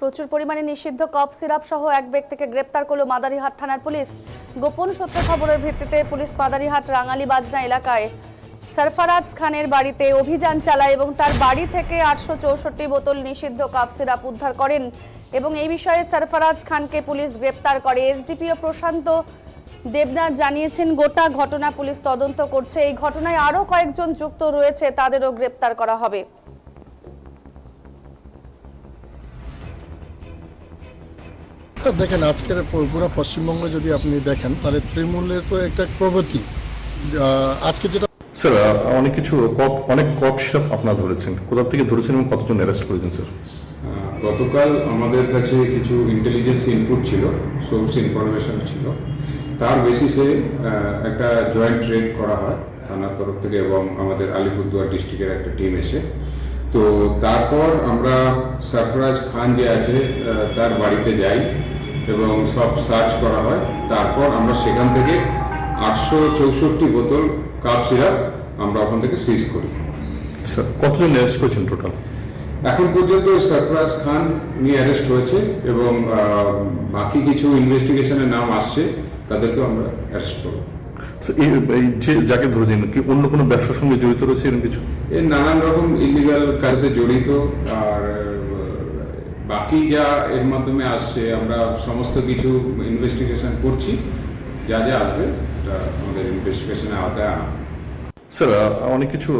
প্রচুর পরিমাণে নিষিদ্ধ কফ সিরাপ সহ এক ব্যক্তিকে গ্রেপ্তার করল মাদারিহাট থানার পুলিশ। গোপন সূত্রে খবরের ভিত্তিতে পুলিশ মাদারিহাট রাঙালি বাজনা এলাকায় সরফরাজ খানের বাড়িতে অভিযান চালায় এবং তার বাড়ি থেকে আটশো চৌষট্টি বোতল নিষিদ্ধ কাপ সিরাপ উদ্ধার করেন এবং এই বিষয়ে সরফরাজ খানকে পুলিশ গ্রেপ্তার করে। এসডিপিও প্রশান্ত দেবনাথ জানিয়েছেন, গোটা ঘটনা পুলিশ তদন্ত করছে। এই ঘটনায় আরও কয়েকজন যুক্ত রয়েছে, তাদেরও গ্রেপ্তার করা হবে। দেখেন আজকের পুরো পশ্চিমবঙ্গ যদি আপনি দেখেন তাহলে তৃণমূলে তো একটা প্রগতি। আজকে যেটা স্যার অনেক কিছু কপ অনেক কপ সিরাপ আপনারা ধরেছেন। কোথা থেকে ধরেছেন এবং কতজন অ্যারেস্ট করেছেন স্যার গতকাল আমাদের কাছে কিছু ইন্টেলিজেন্স ইনপুট ছিল সোর্স ইনফরমেশন ছিল। তার বেসিসে একটা জয়েন্ট রেড করা হয় থানার তরফ থেকে এবং আমাদের আলিপুরদুয়ার ডিস্ট্রিক্টের একটা টিম এসে। তো তারপর আমরা সরফরাজ খান যে আছে তার বাড়িতে যাই। এবং সব সার্চ করা হয়। তারপর আমরা সেখান থেকে আটশো চৌষট্টি বোতল কাপ সিরাপ আমরা ওখান থেকে সিজ করি। কতজন অ্যারেস্ট করেছেন টোটাল এখন পর্যন্ত সরফরাজ খান উনি অ্যারেস্ট হয়েছে এবং বাকি কিছু ইনভেস্টিগেশনের নাম আসছে তাদেরকেও আমরা অ্যারেস্ট করব। যে যাকে ধরেছেন কি অন্য কোনো ব্যবসার সঙ্গে জড়িত রয়েছে এরকম কিছু? এর নানান রকম ইলিগাল কাজে জড়িত আর বাকি যা এর মাধ্যমে আসছে আমরা সমস্ত কিছু ইনভেস্টিগেশন করছি। যা যা আসবে এটা আমাদের ইনভেস্টিগেশনের আওতায় আনা। স্যার অনেক কিছু